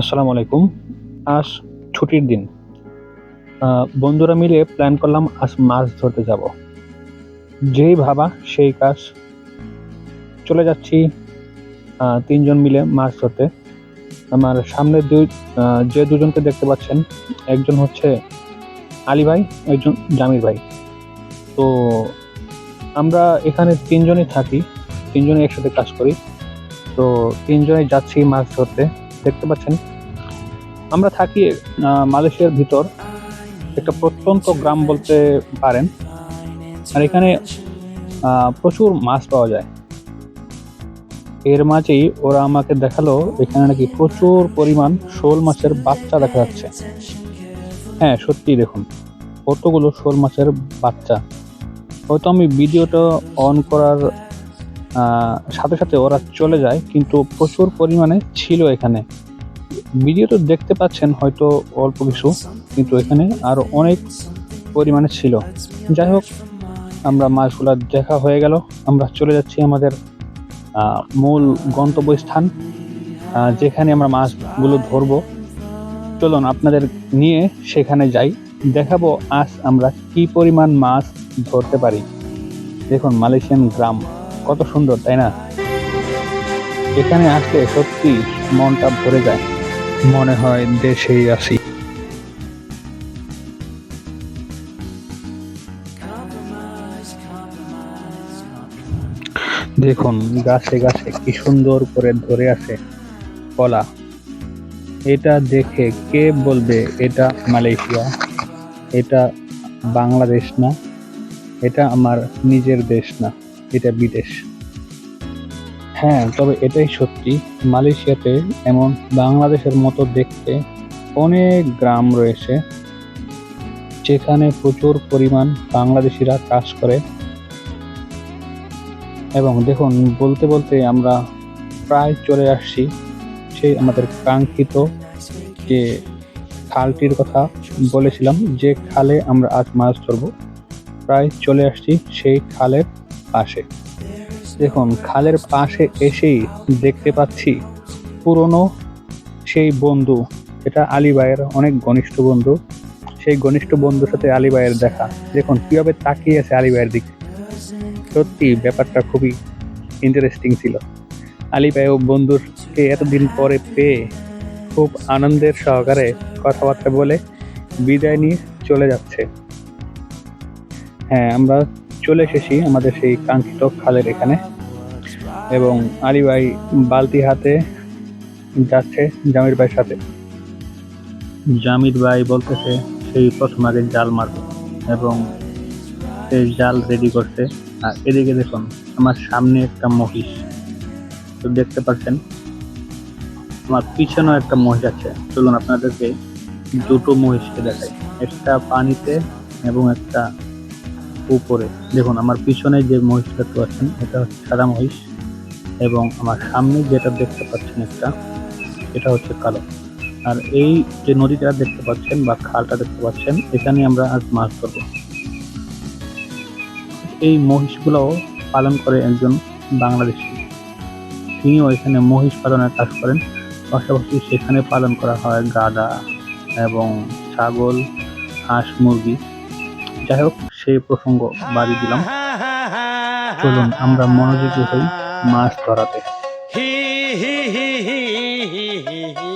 আসসালামু আলাইকুম। আজ ছুটির দিন। বন্ধুরা মিলে প্ল্যান করলাম আজ মাছ ধরতে যাব। যেই ভাবা সেই কাজ। চলে যাচ্ছি তিনজন মিলে মাছ ধরতে। আমার সামনে দুই যে দুজনকে দেখতে পাচ্ছেন, একজন হচ্ছে আলী ভাই, একজন জামির ভাই। তো আমরা এখানে তিনজনই থাকি তিনজনই একসাথে কাজ করি। তো তিনজনই যাচ্ছি মাছ ধরতে। দেখতে পাচ্ছেন? আমরা থাকি মালয়েশিয়ার ভিতর, একটা প্রত্যন্ত গ্রাম বলতে পারেন। আর এখানে প্রচুর মাছ পাওয়া যায়। এর মাঝেই ওরা আমাকে দেখাল, এখানে নাকি প্রচুর পরিমাণ শোল মাছের বাচ্চা দেখা যাচ্ছে। হ্যাঁ সত্যি দেখুন, কতগুলো শোল মাছের বাচ্চা। হয়তো আমি ভিডিওটা অন করার সাথে সাথে ওরা চলে যায়, কিন্তু প্রচুর পরিমাণে ছিল এখানে। ভিডিও তো দেখতে পাচ্ছেন, হয়তো অল্প কিছু, কিন্তু এখানে আরও অনেক পরিমাণে ছিল। যাই হোক, আমরা মাছগুলা দেখা হয়ে গেল। আমরা চলে যাচ্ছি আমাদের মূল গন্তব্যস্থান যেখানে আমরা মাছগুলো ধরবো। চলুন, আপনাদের নিয়ে সেখানে যাই। দেখাবো আজ আমরা কি পরিমাণ মাছ ধরতে পারি। দেখুন, মালয়েশিয়ান গ্রাম। কত সুন্দর, তাই না? এখানে আসলে সত্যি মনটা ভরে যায়। মনে হয় দেশেই আছি। দেখুন, গাছে গাছে কি সুন্দর করে ধরে আছে কলা। এটা দেখে কে বলবে এটা মালয়েশিয়া? এটা বাংলাদেশ না, এটা আমার নিজের দেশ না। এটা বিদেশ। হ্যাঁ তবে এটাই সত্যি, মালয়েশিয়াতে এমন বাংলাদেশের মতো দেখতে অনেক গ্রাম রয়েছে যেখানে প্রচুর পরিমাণ বাংলাদেশিরা কাজ করে। এবং দেখুন, বলতে বলতে আমরা প্রায় চলে আসছি সেই আমাদের কাঙ্ক্ষিত যে খালটির কথা বলেছিলাম, যে খালে আমরা আজ মাছ ধরবো। প্রায় চলে আসছি সেই খালের পাশে। দেখুন, খালের পাশে এসেই দেখতে পাচ্ছি পুরনো সেই বন্ধু, এটা আলী ভাইয়ের অনেক ঘনিষ্ঠ বন্ধু। সেই ঘনিষ্ঠ বন্ধুর সাথে আলী ভাইয়ের দেখা। দেখুন, কীভাবে তাকিয়ে আছে আলী ভাইয়ের দিকে। সত্যি, ব্যাপারটা খুবই ইন্টারেস্টিং ছিল। আলী ভাই ও বন্ধুরকে এতদিন পরে পেয়ে খুব আনন্দের সহকারে কথাবার্তা বলে বিদায় নিয়ে চলে যাচ্ছে। হ্যাঁ আমরা চলে এসেছি আমাদের সেই কাঙ্ক্ষিত খালের এখানে। এবং আলী ভাই বালতি হাতে যাচ্ছে জামির ভাইয়ের সাথে। জামির ভাই বলতেছে, সেই প্রথম আগে জাল মারবে এবং সেই জাল রেডি করছে আর এদিকে দেখুন, আমার সামনে একটা মহিষ। তো দেখতে পাচ্ছেন, আমার পিছনেও একটা মহিষ আছে। চলুন আপনাদেরকে দুটো মহিষকে দেখাই। একটা পানিতে এবং একটা উপরে। দেখুন, আমার পিছনে যে মহিষটা দেখতে পাচ্ছেন, এটা হচ্ছে সাদা মহিষ এবং আমার সামনে যেটা দেখতে পাচ্ছেন একটা এটা হচ্ছে কালো। আর এই যে নদীটা দেখতে পাচ্ছেন বা খালটা দেখতে পাচ্ছেন, এখানে আমরা আজ মাছ ধরবো। এই মহিষগুলোও পালন করে একজন বাংলাদেশি। তিনিও এখানে মহিষ পালনের কাজ করেন। পাশাপাশি সেখানে পালন করা হয় গাদা এবং ছাগল, হাঁস, মুরগি। যাই হোক সেই প্রসঙ্গ বাড়ি দিলাম চলুন আমরা মনোযোগী হই মাছ ধরাতে হি হি হি হি হি হি হি।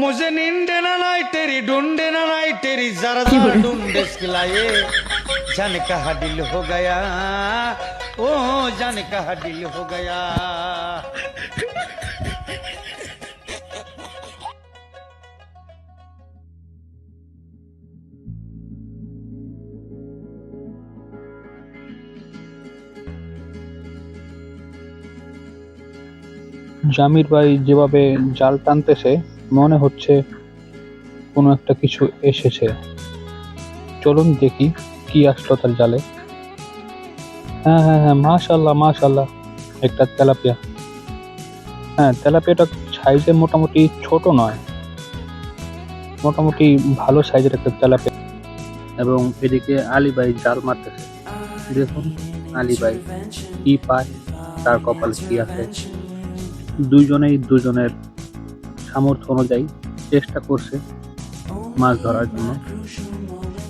मुझे नींद न नाई तेरी ढूंढे न नाई तेरी जरा जरा ढूंढे सिलाए जान कहा दिल हो गया ओ जान कहा दिल हो गया জামির ভাই যেভাবে জাল টানতেছে, মনে হচ্ছে কোনো একটা কিছু এসেছে। চলুন দেখি কি আসলো তার জালে। হ্যাঁ হ্যাঁ হ্যাঁ মাশাল্লাহ মাশাল্লাহ একটা তেলাপিয়া। হ্যাঁ তেলাপিয়াটা সাইজে মোটামুটি ছোট নয়। মোটামুটি ভালো সাইজের একটা তেলাপিয়া। এবং এদিকে আলী ভাই জাল মারতেছে। দেখুন, আলী ভাই কি পায়, তার কপাল কি আছে? দুইজনেই দুজনের সামর্থ্য অনুযায়ী চেষ্টা করছে মাছ ধরার জন্য।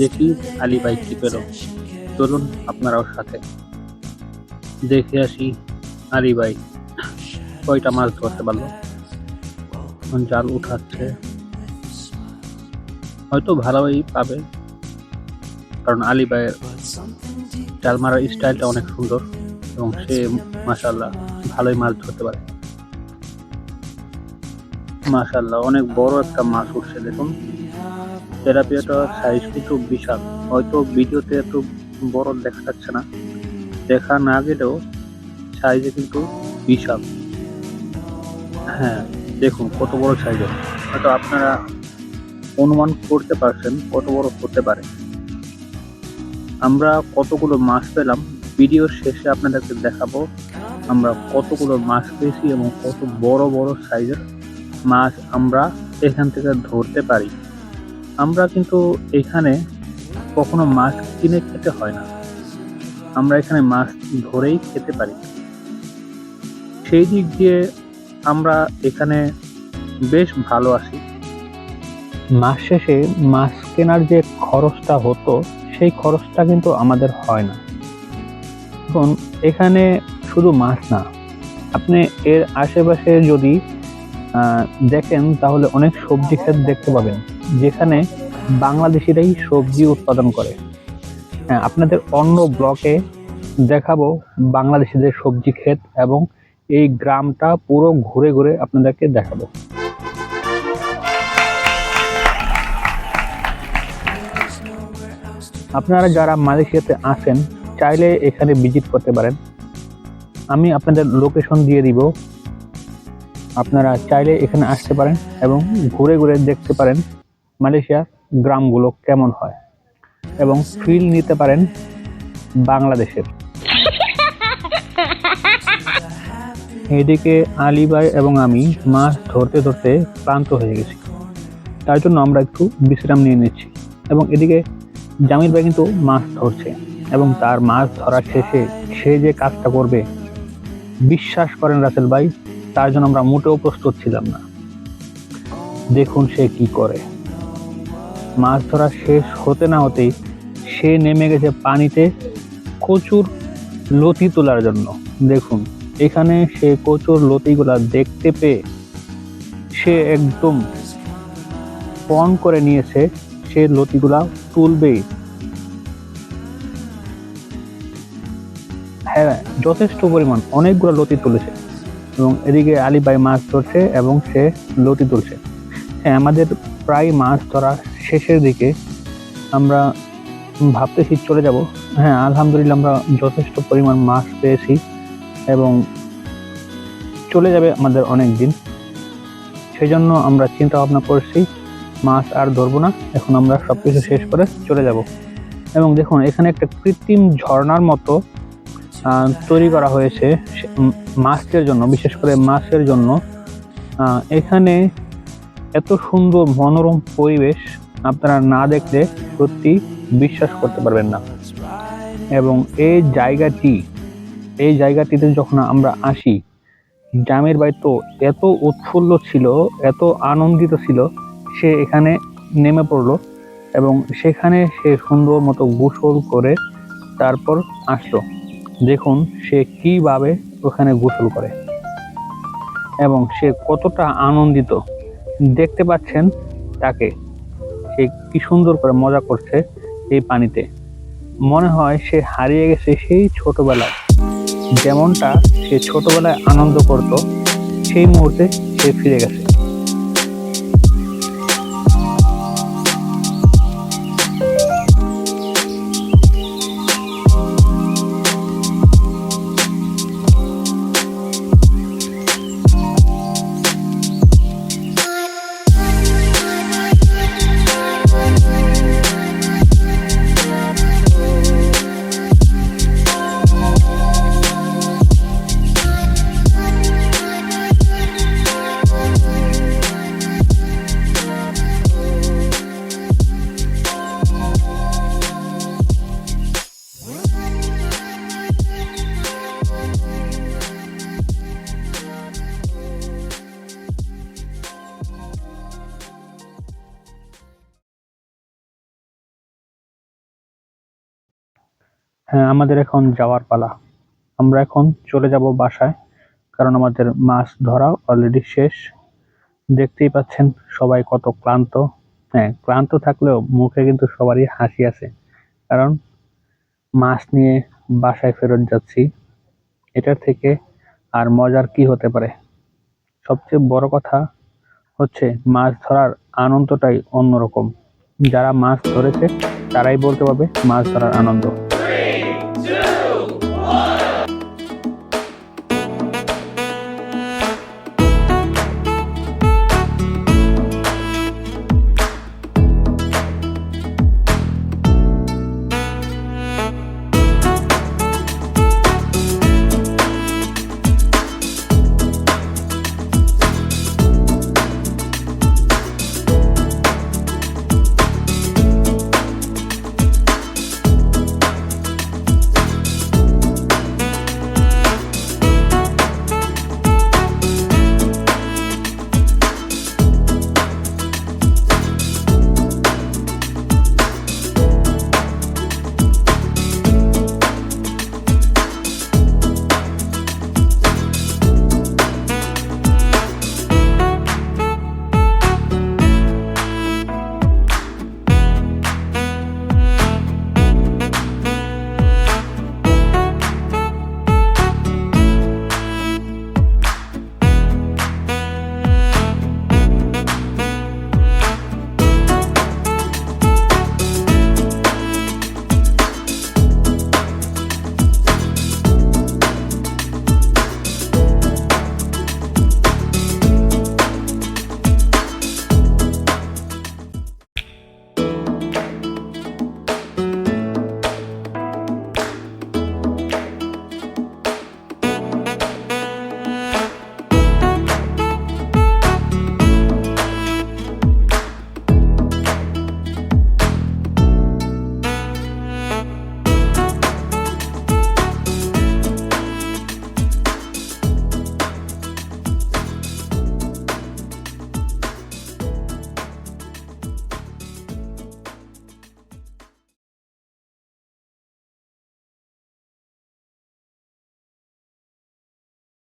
দেখি আলী ভাই কি পেল। চলুন আপনারাও সাথে দেখে আসি আলী ভাই কয়টা মাছ ধরতে পারল। জাল উঠাচ্ছে। হয়তো ভালোই পাবে, কারণ আলী ভাইয়ের জাল মারার স্টাইলটা অনেক সুন্দর এবং সে মাসাল্লাহ ভালোই মাছ ধরতে পারে। মাশাল্লাহ অনেক বড় একটা মাছ উঠছে দেখুন। তেলাপিয়াটা সাইজ কিন্তু বিশাল। হয়তো ভিডিওতে এত বড় দেখা যাচ্ছে না। দেখা না গেলেও সাইজে কিন্তু বিশাল। হ্যাঁ দেখুন কত বড় সাইজের হয়তো আপনারা অনুমান করতে পারছেন কত বড় হতে পারে। আমরা কতগুলো মাছ পেলাম ভিডিওর শেষে আপনাদেরকে দেখাবো আমরা কতগুলো মাছ পেয়েছি এবং কত বড় বড় সাইজের মাছ আমরা এখান থেকে ধরতে পারি। আমরা কিন্তু এখানে কখনো মাছ কিনে খেতে হয় না। আমরা এখানে মাছ ধরেই খেতে পারি। সেই দিক দিয়ে আমরা এখানে বেশ ভালো আসি মাস শেষে মাছ কেনার যে খরচটা হতো, সেই খরচটা কিন্তু আমাদের হয় না। এখন এখানে শুধু মাছ না, আপনি এর আশেপাশে যদি দেখেন তাহলে অনেক সবজি ক্ষেত দেখতে পাবেন, যেখানে বাংলাদেশিরাই সবজি উৎপাদন করে। হ্যাঁ আপনাদের অন্য ব্লকে দেখাবো বাংলাদেশিদের সবজি ক্ষেত এবং এই গ্রামটা পুরো ঘুরে ঘুরে আপনাদেরকে দেখাবো। আপনারা যারা মালয়েশিয়াতে আসেন চাইলে এখানে ভিজিট করতে পারেন। আমি আপনাদের লোকেশন দিয়ে দিব। আপনারা চাইলে এখানে আসতে পারেন এবং ঘুরে ঘুরে দেখতে পারেন মালয়েশিয়ার গ্রামগুলো কেমন হয় এবং ফিল নিতে পারেন বাংলাদেশের। এদিকে আলী ভাই এবং আমি মাছ ধরতে ধরতে ক্লান্ত হয়ে গেছি। তার জন্য আমরা একটু বিশ্রাম নিয়ে নিচ্ছি এবং এদিকে জামিল ভাই কিন্তু মাছ ধরছে এবং তার মাছ ধরার শেষে সে যে কাজটা করবে, বিশ্বাস করেন রাসেল ভাই তার জন্য আমরা মোটেও প্রস্তুত ছিলাম না। দেখুন সে কি করে। মাছ ধরা শেষ হতে না হতেই সে নেমে গেছে পানিতে কচুর লতি তোলার জন্য। দেখুন, এখানে সে কচুর লতিগুলা দেখতে পেয়ে সে একদম পণ করে নিয়েছে সে লতিগুলা তুলবেই। হ্যাঁ যথেষ্ট পরিমাণ অনেকগুলো লতি তুলেছে। এবং এদিকে আলী ভাই মাছ ধরছে এবং সে লতি তুলছে। হ্যাঁ আমাদের প্রায় মাছ ধরা শেষের দিকে আমরা ভাবতেছি চলে যাব। হ্যাঁ আলহামদুলিল্লাহ আমরা যথেষ্ট পরিমাণ মাছ পেয়েছি এবং চলে যাবে আমাদের অনেক দিন। সেই জন্য আমরা চিন্তা ভাবনা করছি, মাছ আর ধরবো না। এখন আমরা সব কিছু শেষ করে চলে যাব। এবং দেখুন, এখানে একটা কৃত্রিম ঝর্ণার মতো তৈরি করা হয়েছে মাছের জন্য, বিশেষ করে মাছের জন্য। এখানে এত সুন্দর মনোরম পরিবেশ আপনারা না দেখলে সত্যি বিশ্বাস করতে পারবেন না। এবং এই জায়গাটি, এই জায়গাটিতে যখন আমরা আসি জামের ভাই তো এত উৎফুল্ল ছিল, এত আনন্দিত ছিল, সে এখানে নেমে পড়ল এবং সেখানে সে সুন্দর মতো গোসল করে তারপর আসলো। দেখুন সে কীভাবে ওখানে গোসল করে এবং সে কতটা আনন্দিত। দেখতে পাচ্ছেন তাকে। সে কি সুন্দর করে মজা করছে এই পানিতে। মনে হয় সে হারিয়ে গেছে সেই ছোটবেলায়। যেমনটা সে ছোটবেলায় আনন্দ করত, সেই মুহূর্তে সে ফিরে গেছে। হ্যাঁ আমাদের এখন যাওয়ার পালা। আমরা এখন চলে যাব বাসায়, কারণ আমাদের মাছ ধরা অলরেডি শেষ। দেখতেই পাচ্ছেন সবাই কত ক্লান্ত। হ্যাঁ ক্লান্ত থাকলেও মুখে কিন্তু সবারই হাসি আছে, কারণ মাছ নিয়ে বাসায় ফেরত যাচ্ছি। এটার থেকে আর মজার কি হতে পারে? সবচেয়ে বড় কথা হচ্ছে মাছ ধরার আনন্দটাই অন্যরকম। যারা মাছ ধরেছে, তারাই বলতে পারবে মাছ ধরার আনন্দ।